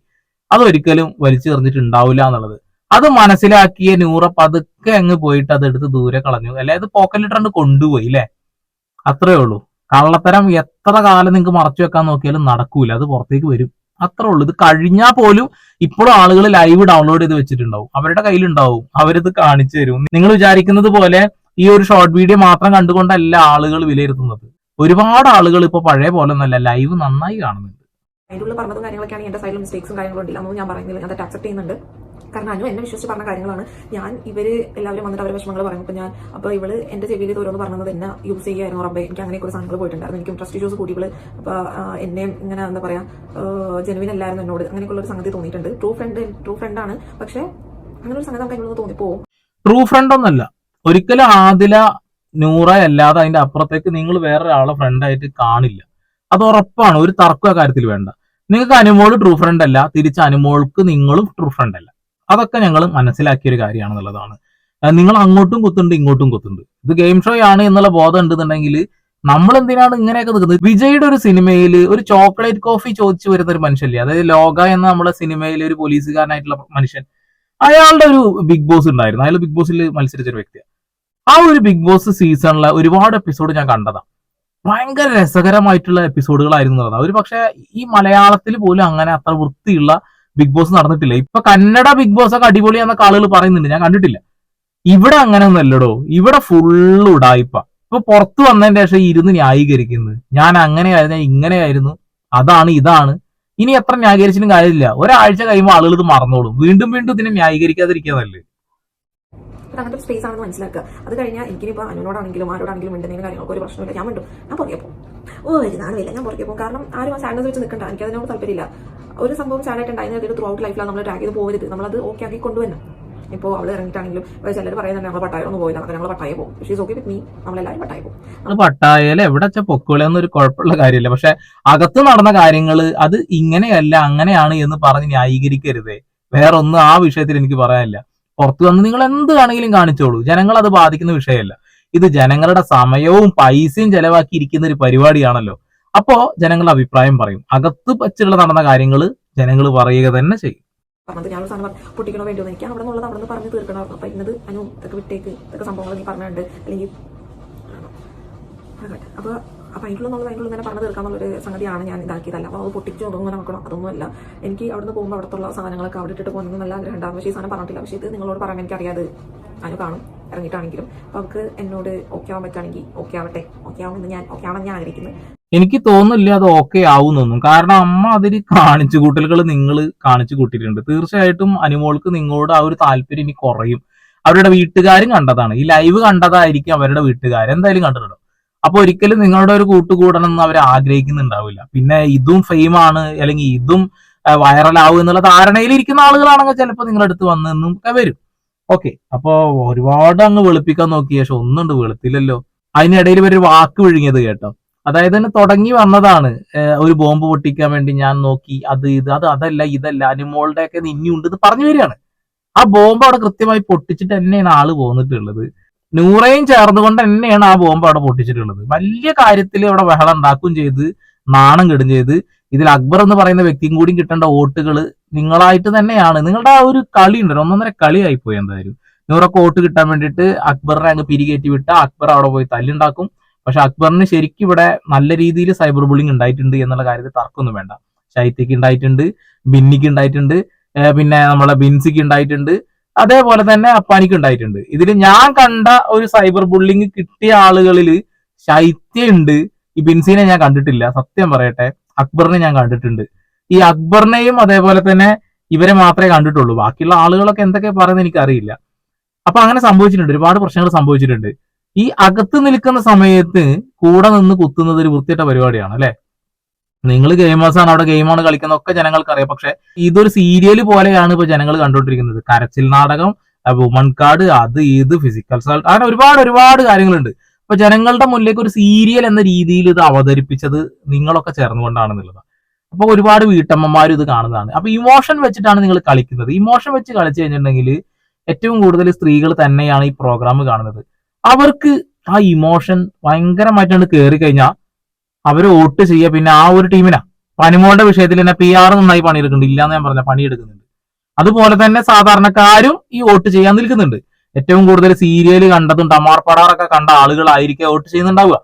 അതൊരിക്കലും വലിച്ചെറിഞ്ഞിട്ടുണ്ടാവില്ല എന്നുള്ളത്. അത് മനസ്സിലാക്കിയ നൂറ പതുക്കെ അങ്ങ് പോയിട്ട് അത് എടുത്ത് ദൂരെ കളഞ്ഞു. അല്ലെ? അത് പോക്കറ്റിലിട്ടുണ്ട് കൊണ്ടുപോയി അല്ലെ? അത്രേ ഉള്ളൂ. കള്ളത്തരം എത്ര കാലം നിങ്ങൾക്ക് മറച്ചു വെക്കാൻ നോക്കിയാലും നടക്കൂല. അത് പുറത്തേക്ക് വരും. അത്രേ ഉള്ളൂ. ഇത് കഴിഞ്ഞാൽ പോലും ഇപ്പോഴും ആളുകൾ ലൈവ് ഡൗൺലോഡ് ചെയ്ത് വെച്ചിട്ടുണ്ടാവും. അവരുടെ കയ്യിലുണ്ടാവും. അവരിത് കാണിച്ചു തരും. നിങ്ങൾ വിചാരിക്കുന്നത് പോലെ ഈ ഒരു ഷോർട്ട് വീഡിയോ മാത്രം കണ്ടുകൊണ്ടല്ല ആളുകൾ വിലയിരുത്തുന്നത്. ഒരുപാട് ആളുകൾ ഇപ്പൊ പഴയ പോലെ ഒന്നല്ല ലൈവ് നന്നായി കാണുന്നുണ്ട്. അതിന്റെ ഉള്ളിൽ പറഞ്ഞതും കാര്യങ്ങളൊക്കെയാണ് എന്റെ സൈഡിൽ മിസ്റ്റേക്സും കാര്യങ്ങളും ഉണ്ടല്ലോ ഞാൻ പറയുന്നില്ല. ഞാൻ അക്സെപ്റ്റ് ചെയ്യുന്നുണ്ട്. കാരണം അനു എന്നെ വിശ്വസിച്ച് പറഞ്ഞ കാര്യങ്ങളാണ്. ഞാൻ ഇവർ എല്ലാവരും വന്നിട്ട് അവരുടെ വിഷമങ്ങൾ പറയും. ഞാൻ അപ്പോൾ ഇവൾ എന്റെ ചെവിയിൽ ഓരോന്ന് പറഞ്ഞത് എന്നെ യൂസ് ചെയ്യായിരുന്നു റബ്ബെ. എനിക്ക് അങ്ങനെ കുറേ സാധനങ്ങൾ പോയിട്ടുണ്ടായിരുന്നു. എനിക്ക് ട്രസ്റ്റ് ഇഷ്യൂസ് കൂടി ഇവൾ അപ്പോൾ എന്നെയും ഇങ്ങനെ എന്താ പറയാ ജെനുവിൻ അല്ലായിരുന്നു എന്നോട്. അങ്ങനെയൊക്കെയുള്ള ഒരു സംഗതി തോന്നിയിട്ടുണ്ട്. ട്രൂ ഫ്രണ്ട് ട്രൂ ഫ്രണ്ടാണ് പക്ഷേ അങ്ങനെ ഒരു സംഗതി നമുക്ക് തോന്നി തോന്നിപ്പോവും. ട്രൂ ഫ്രണ്ട് ഒന്നല്ല. ഒരിക്കലും ആദില നൂറ അല്ലാതെ അതിന്റെ അപ്പുറത്തേക്ക് നിങ്ങൾ വേറൊരാളെ ഫ്രണ്ടായിട്ട് കാണില്ല. അത് ഉറപ്പാണ്. ഒരു തർക്കം കാര്യത്തിൽ വേണ്ട. നിങ്ങൾക്ക് അനുമോൾ ട്രൂ ഫ്രണ്ട് അല്ല. തിരിച്ച് അനുമോൾക്ക് നിങ്ങളും ട്രൂ ഫ്രണ്ട് അല്ല. അതൊക്കെ ഞങ്ങൾ മനസ്സിലാക്കിയ ഒരു കാര്യമാണെന്നുള്ളതാണ്. നിങ്ങൾ അങ്ങോട്ടും കുത്തുണ്ട് ഇങ്ങോട്ടും കുത്തുണ്ട് ഇത് ഗെയിം ഷോ ആണ് എന്നുള്ള ബോധം ഉണ്ടെന്നുണ്ടെങ്കിൽ നമ്മൾ എന്തിനാണ് ഇങ്ങനെയൊക്കെ നിൽക്കുന്നത്? വിജയുടെ ഒരു സിനിമയിൽ ഒരു ചോക്ലേറ്റ് കോഫി ചോദിച്ചു വരുന്ന ഒരു മനുഷ്യല്ലേ അതായത് ലോക എന്ന നമ്മുടെ സിനിമയിലെ ഒരു പോലീസുകാരനായിട്ടുള്ള മനുഷ്യൻ. അയാളുടെ ഒരു ബിഗ് ബോസ് ഉണ്ടായിരുന്നു. അയാൾ ബിഗ് ബോസിൽ മത്സരിച്ച ഒരു വ്യക്തിയാണ്. ആ ഒരു ബിഗ് ബോസ് സീസണിലെ ഒരുപാട് എപ്പിസോഡ് ഞാൻ കണ്ടതാണ് ഭയങ്കര രസകരമായിട്ടുള്ള എപ്പിസോഡുകളായിരുന്നു നടന്നത്. ഒരു പക്ഷേ ഈ മലയാളത്തിൽ പോലും അങ്ങനെ അത്ര വൃത്തിയുള്ള ബിഗ് ബോസ് നടന്നിട്ടില്ല. ഇപ്പൊ കന്നഡ ബിഗ് ബോസ് ഒക്കെ അടിപൊളിയാന്നൊക്കെ ആളുകൾ പറയുന്നുണ്ട്. ഞാൻ കണ്ടിട്ടില്ല. ഇവിടെ അങ്ങനെ ഒന്നല്ലടോ ഇവിടെ ഫുള്ള് ഉടായിപ്പ ഇപ്പൊ പുറത്തു വന്നതിന്റെ ശേഷം ഇരുന്ന് ന്യായീകരിക്കുന്നത് ഞാൻ അങ്ങനെയായിരുന്നു ഇങ്ങനെയായിരുന്നു അതാണ് ഇതാണ്. ഇനി എത്ര ന്യായീകരിച്ചിട്ടും കാര്യമില്ല. ഒരാഴ്ച കഴിയുമ്പോൾ ആളുകൾ ഇത് മറന്നോളും. വീണ്ടും വീണ്ടും ഇതിനെ ന്യായീകരിക്കാതിരിക്കുക നല്ലത് അത് അങ്ങനത്തെ സ്പേസ് ആണെന്ന് മനസ്സിലാക്കുക. അത് കഴിഞ്ഞാൽ എനിക്കിനിപ്പോൾ അനുവിനോടാണെങ്കിലും ആരോടാണെങ്കിലും ഉണ്ടെങ്കിലും കാര്യങ്ങൾക്ക് ഒരു പ്രശ്നമില്ല. ഞാൻ മിണ്ടും. ഞാൻ പുറകെ പോകും. ഓ ഒരു നാളുമില്ല. ഞാൻ പുറകെ പോകും. കാരണം ആരും ആ സാഡ്നസ് വെച്ച് നിൽക്കണ്ട എനിക്ക് അതിനോട് താല്പര്യമില്ല. ഒരു സംഭവം സാഡായിട്ട് ഉണ്ടായിരുന്നത് ത്രൂ ഔട്ട് ലൈഫിലാണ് നമ്മൾ ട്രാക്ക് ചെയ്ത് പോകരുത് നമ്മളത് ഓക്കെ ആക്കി കൊണ്ടുവരണം. ഇപ്പോൾ അവൾ ഇറങ്ങിയിട്ടാണെങ്കിലും ചിലർ പറയുന്നത് ഞങ്ങൾ പട്ടായ ഒന്നും പോയില്ല ഞങ്ങൾ പട്ടായ പോകും. പക്ഷേ ഓക്കെ വിത്ത് മീ നമ്മളെല്ലാവരും പട്ടായ പോകും. പട്ടായയിൽ എവിടെ വെച്ചാൽ ഒരു കുഴപ്പമുള്ള കാര്യമില്ല. പക്ഷെ അകത്ത് നടന്ന കാര്യങ്ങൾ അത് ഇങ്ങനെയല്ല അങ്ങനെയാണ് എന്ന് പറഞ്ഞ് ന്യായീകരിക്കരുതേ. വേറൊന്നും ആ വിഷയത്തിൽ എനിക്ക് പറയാനില്ല. പുറത്തു വന്ന് നിങ്ങൾ എന്ത് വേണമെങ്കിലും കാണിച്ചോളൂ. ജനങ്ങൾ അത് ബാധിക്കുന്ന വിഷയമല്ല. ഇത് ജനങ്ങളുടെ സമയവും പൈസയും ചെലവാക്കിയിരിക്കുന്ന ഒരു പരിപാടിയാണല്ലോ. അപ്പോ ജനങ്ങളുടെ അഭിപ്രായം പറയും. അകത്ത് വച്ചുള്ള നടന്ന കാര്യങ്ങൾ ജനങ്ങൾ പറയുക തന്നെ ചെയ്യും. പറഞ്ഞത് ഞാൻ സാധനം പൊട്ടിക്കണോ എന്ന് എനിക്ക് അവിടെ നിന്നുള്ളത് അവിടെ നിന്ന് പറഞ്ഞ് തീർക്കണമായിരുന്നു അപ്പൊ ഇന്നത് അനു ഇതൊക്കെ വിട്ടേക്ക്. ഇതൊക്കെ സംഭവങ്ങൾ നീ പറഞ്ഞിട്ടുണ്ട്. അല്ലെങ്കിൽ അപ്പോൾ അപ്പൊ അതിനുള്ള നമ്മൾ അതിനുള്ള തന്നെ പറഞ്ഞു തീർക്കാന്നുള്ളൊരു സംഗതിയാണ് ഞാൻ ഇതാക്കിയതല്ല അപ്പോൾ അത് പൊട്ടിച്ചോ അതൊന്നും നോക്കണം അതൊന്നുമല്ല. എനിക്ക് അവിടുന്ന് പോകുമ്പോൾ അവിടുത്തെ സാധനങ്ങളൊക്കെ അവിടെ ഇട്ടിട്ട് പോകുന്നത് നല്ല ആഗ്രഹം ഉണ്ടാകും പക്ഷേ ഈ സാധനം പറഞ്ഞിട്ടില്ല. പക്ഷേ ഇത് നിങ്ങളോട് പറയാൻ എനിക്കറിയാതെ. അതിന് കാണും. ഇറങ്ങിയിട്ടാണെങ്കിലും. അപ്പോൾ അവർക്ക് എന്നോട് ഓക്കെ ആവാൻ പറ്റുകയാണെങ്കിൽ ഓക്കെ ആവട്ടെ. ഓക്കെ ആവുമെന്ന് ഞാൻ ഓക്കെ ആവണം ഞാൻ ആഗ്രഹിക്കുന്നത് എനിക്ക് തോന്നുന്നില്ല അത് ഓക്കെ ആവുന്നൊന്നും കാരണം അമ്മ അതിൽ കാണിച്ചു കൂട്ടലുകൾ നിങ്ങൾ കാണിച്ചു കൂട്ടിയിട്ടുണ്ട്. തീർച്ചയായിട്ടും അനുമോൾക്ക് നിങ്ങളോട് ആ ഒരു താല്പര്യം ഇനി കുറയും. അവരുടെ വീട്ടുകാരും കണ്ടതാണ്. ഈ ലൈവ് കണ്ടതായിരിക്കും അവരുടെ വീട്ടുകാർ എന്തായാലും കണ്ടിട്ടുണ്ടോ അപ്പൊ ഒരിക്കലും നിങ്ങളുടെ ഒരു കൂട്ടുകൂടണം എന്ന് അവർ ആഗ്രഹിക്കുന്നുണ്ടാവില്ല. പിന്നെ ഇതും ഫെയിമാണ് അല്ലെങ്കിൽ ഇതും വൈറലാവും എന്നുള്ള ധാരണയിൽ ഇരിക്കുന്ന ആളുകളാണെങ്കിൽ ചിലപ്പോൾ നിങ്ങളുടെ അടുത്ത് വന്ന് ഒക്കെ വരും. ഓക്കെ അപ്പോ ഒരുപാട് അങ്ങ് വെളുപ്പിക്കാൻ നോക്കി പക്ഷെ ഒന്നുണ്ട് വെളുത്തില്ലല്ലോ. അതിനിടയിൽ ഒരു വാക്ക് വിഴുങ്ങിയത് കേട്ടോ. അതായത് തന്നെ തുടങ്ങി വന്നതാണ് ഒരു ബോംബ് പൊട്ടിക്കാൻ വേണ്ടി ഞാൻ നോക്കി അത് ഇത് അത് അതല്ല ഇതല്ല അനുമോളുടെ ഒക്കെ നിന്നിയുണ്ട് ഇത് പറഞ്ഞു വരികയാണ്. ആ ബോംബ് അവിടെ കൃത്യമായി പൊട്ടിച്ചിട്ട് തന്നെയാണ് ആൾ പോന്നിട്ടുള്ളത്. നൂറയും ചേർന്നുകൊണ്ട് തന്നെയാണ് ആ ബോംബ് അവിടെ പൊട്ടിച്ചിട്ടുള്ളത്. വലിയ കാര്യത്തിൽ അവിടെ ബഹളം ഉണ്ടാക്കുകയും ചെയ്ത് നാണം കെടും ചെയ്ത്. ഇതിൽ അക്ബർ എന്ന് പറയുന്ന വ്യക്തിയും കൂടി കിട്ടേണ്ട വോട്ടുകൾ നിങ്ങളായിട്ട് തന്നെയാണ്. നിങ്ങളുടെ ആ ഒരു കളി ഉണ്ടല്ലോ ഒന്നൊന്നര കളിയായി പോയി എന്തായാലും. നൂറൊക്കെ വോട്ട് കിട്ടാൻ വേണ്ടിയിട്ട് അക്ബറിനെ അങ്ങ് പിരികേറ്റി വിട്ട അക്ബർ അവിടെ പോയി തല്ലുണ്ടാക്കും. പക്ഷെ അക്ബറിന് ശരിക്കും ഇവിടെ നല്ല രീതിയിൽ സൈബർ ബുള്ളിങ് ഉണ്ടായിട്ടുണ്ട് എന്നുള്ള കാര്യത്തിൽ തർക്കമൊന്നും വേണ്ട. ചൈത്യക്ക് ഉണ്ടായിട്ടുണ്ട് ബിന്നിക്ക് ഉണ്ടായിട്ടുണ്ട് പിന്നെ നമ്മളെ ബിൻസിക്ക് ഉണ്ടായിട്ടുണ്ട്. അതേപോലെ തന്നെ അപ്പാനിക്ക് ഉണ്ടായിട്ടുണ്ട്. ഇതിൽ ഞാൻ കണ്ട ഒരു സൈബർ ബുള്ളിങ് കിട്ടിയ ആളുകളിൽ ശൈത്യുണ്ട് ഈ ബിൻസിനെ ഞാൻ കണ്ടിട്ടില്ല. സത്യം പറയട്ടെ അക്ബറിനെ ഞാൻ കണ്ടിട്ടുണ്ട്. ഈ അക്ബറിനെയും അതേപോലെ തന്നെ ഇവരെ മാത്രമേ കണ്ടിട്ടുള്ളൂ. ബാക്കിയുള്ള ആളുകളൊക്കെ എന്തൊക്കെ പറയുന്നത് എനിക്ക് അറിയില്ല അപ്പൊ അങ്ങനെ സംഭവിച്ചിട്ടുണ്ട്. ഒരുപാട് പ്രശ്നങ്ങൾ സംഭവിച്ചിട്ടുണ്ട്. ഈ അകത്ത് നിൽക്കുന്ന സമയത്ത് കൂടെ നിന്ന് കുത്തുന്നത് ഒരു വൃത്തിയിട്ട പരിപാടിയാണ് അല്ലെ? നിങ്ങൾ ഗെയിമേഴ്സ് ആണ് അവിടെ ഗെയിമാണ് കളിക്കുന്നത് ഒക്കെ ജനങ്ങൾക്ക് അറിയാം പക്ഷെ ഇതൊരു സീരിയൽ പോലെയാണ് ഇപ്പൊ ജനങ്ങൾ കണ്ടുകൊണ്ടിരിക്കുന്നത്. കരച്ചിൽ നാടകം വുമൺ കാർഡ് അത് ഇത് ഫിസിക്കൽ സോൾട്ട് അങ്ങനെ ഒരുപാട് ഒരുപാട് കാര്യങ്ങളുണ്ട്. അപ്പൊ ജനങ്ങളുടെ മുന്നിലേക്ക് ഒരു സീരിയൽ എന്ന രീതിയിൽ ഇത് അവതരിപ്പിച്ചത് നിങ്ങളൊക്കെ ചേർന്നുകൊണ്ടാണെന്നുള്ളത് അപ്പൊ ഒരുപാട് വീട്ടമ്മമാരും ഇത് കാണുന്നതാണ്. അപ്പൊ ഇമോഷൻ വെച്ചിട്ടാണ് നിങ്ങൾ കളിക്കുന്നത്. ഇമോഷൻ വെച്ച് കളിച്ചു കഴിഞ്ഞിട്ടുണ്ടെങ്കിൽ ഏറ്റവും കൂടുതൽ സ്ത്രീകൾ തന്നെയാണ് ഈ പ്രോഗ്രാം കാണുന്നത്. അവർക്ക് ആ ഇമോഷൻ ഭയങ്കരമായിട്ടാണ് കയറി കഴിഞ്ഞാൽ അവർ വോട്ട് ചെയ്യുക. പിന്നെ ആ ഒരു ടീമിനാ. പനിമോളുടെ വിഷയത്തിൽ തന്നെ പി ആർ നന്നായി പണിയെടുക്കുന്നുണ്ട്. ഇല്ലാന്ന് ഞാൻ പറഞ്ഞ പണിയെടുക്കുന്നുണ്ട്. അതുപോലെ തന്നെ സാധാരണക്കാരും ഈ വോട്ട് ചെയ്യാൻ നിൽക്കുന്നുണ്ട്. ഏറ്റവും കൂടുതൽ സീരിയൽ കണ്ടതും ടമാർ കണ്ട ആളുകളായിരിക്കും വോട്ട് ചെയ്യുന്നുണ്ടാവുക.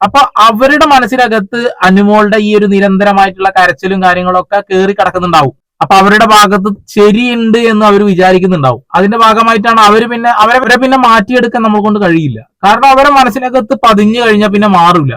അപ്പൊ അവരുടെ മനസ്സിനകത്ത് അനുമോളുടെ ഈ ഒരു നിരന്തരമായിട്ടുള്ള കരച്ചിലും കാര്യങ്ങളൊക്കെ കയറി കിടക്കുന്നുണ്ടാവും. അപ്പൊ അവരുടെ ഭാഗത്ത് ശരിയുണ്ട് എന്ന് അവർ വിചാരിക്കുന്നുണ്ടാവും. അതിന്റെ ഭാഗമായിട്ടാണ് അവർ പിന്നെ അവരെ പിന്നെ മാറ്റിയെടുക്കാൻ നമ്മൾ കൊണ്ട് കഴിയില്ല. കാരണം അവരുടെ മനസ്സിനകത്ത് പതിഞ്ഞു കഴിഞ്ഞാൽ പിന്നെ മാറില്ല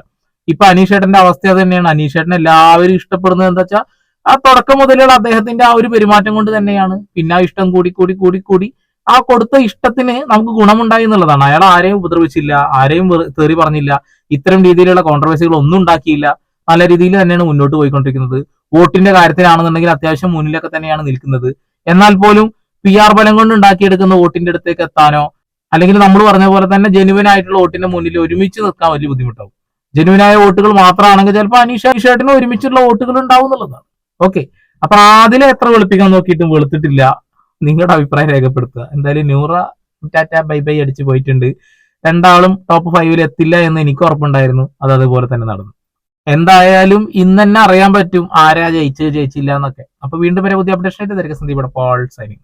ഇപ്പൊ അനീഷേട്ടന്റെ അവസ്ഥ അത് തന്നെയാണ്. അനീഷേട്ടൻ എല്ലാവരും ഇഷ്ടപ്പെടുന്നത് എന്താ വെച്ചാൽ ആ തുടക്കം മുതലുള്ള അദ്ദേഹത്തിന്റെ ആ ഒരു പെരുമാറ്റം കൊണ്ട് തന്നെയാണ്. പിന്നെ ആ ഇഷ്ടം കൂടി കൂടി കൂടി കൂടി ആ കൊടുത്ത ഇഷ്ടത്തിന് നമുക്ക് ഗുണമുണ്ടായി എന്നുള്ളതാണ്. അയാൾ ആരെയും ഉപദ്രവിച്ചില്ല ആരെയും തേറി പറഞ്ഞില്ല ഇത്തരം രീതിയിലുള്ള കോൺട്രവേഴ്സികൾ ഒന്നും ഉണ്ടാക്കിയില്ല. നല്ല രീതിയിൽ തന്നെയാണ് മുന്നോട്ട് പോയിക്കൊണ്ടിരിക്കുന്നത്. വോട്ടിന്റെ കാര്യത്തിലാണെന്നുണ്ടെങ്കിൽ അത്യാവശ്യം മുന്നിലൊക്കെ തന്നെയാണ് നിൽക്കുന്നത്. എന്നാൽ പോലും പി ആർ ബലം കൊണ്ട് ഉണ്ടാക്കിയെടുക്കുന്ന വോട്ടിന്റെ അടുത്തേക്ക് എത്താനോ അല്ലെങ്കിൽ നമ്മൾ പറഞ്ഞ പോലെ തന്നെ ജെനുവൻ ആയിട്ടുള്ള വോട്ടിന്റെ മുന്നിൽ ഒരുമിച്ച് നിൽക്കാൻ വലിയ ബുദ്ധിമുട്ടാവും. ജെനുവനായ വോട്ടുകൾ മാത്രമാണെങ്കിൽ ചിലപ്പോൾ അനീഷ അനീഷേട്ടിന് ഒരുമിച്ചുള്ള വോട്ടുകൾ ഉണ്ടാവും എന്നുള്ളതാണ്. ഓക്കെ. അപ്പൊ ആദ്യം എത്ര വെളുപ്പിക്കാൻ നോക്കിയിട്ടും വെളുത്തിട്ടില്ല. നിങ്ങളുടെ അഭിപ്രായം രേഖപ്പെടുത്തുക. എന്തായാലും നൂറ ടാറ്റ ബൈ ബൈ അടിച്ച് പോയിട്ടുണ്ട്. രണ്ടാളും ടോപ്പ് ഫൈവിൽ എത്തില്ല എന്ന് എനിക്ക് ഉറപ്പുണ്ടായിരുന്നു. അത് അതുപോലെ തന്നെ നടന്നു. എന്തായാലും ഇന്ന് തന്നെ അറിയാൻ പറ്റും ആരാ ജയിച്ചത് ജയിച്ചില്ല എന്നൊക്കെ. അപ്പൊ വീണ്ടും വരെ പുതിയ അപ്ഡേഷൻ ആയിട്ട് തിരക്ക് സന്ദീപ് പോൾ സൈനിങ്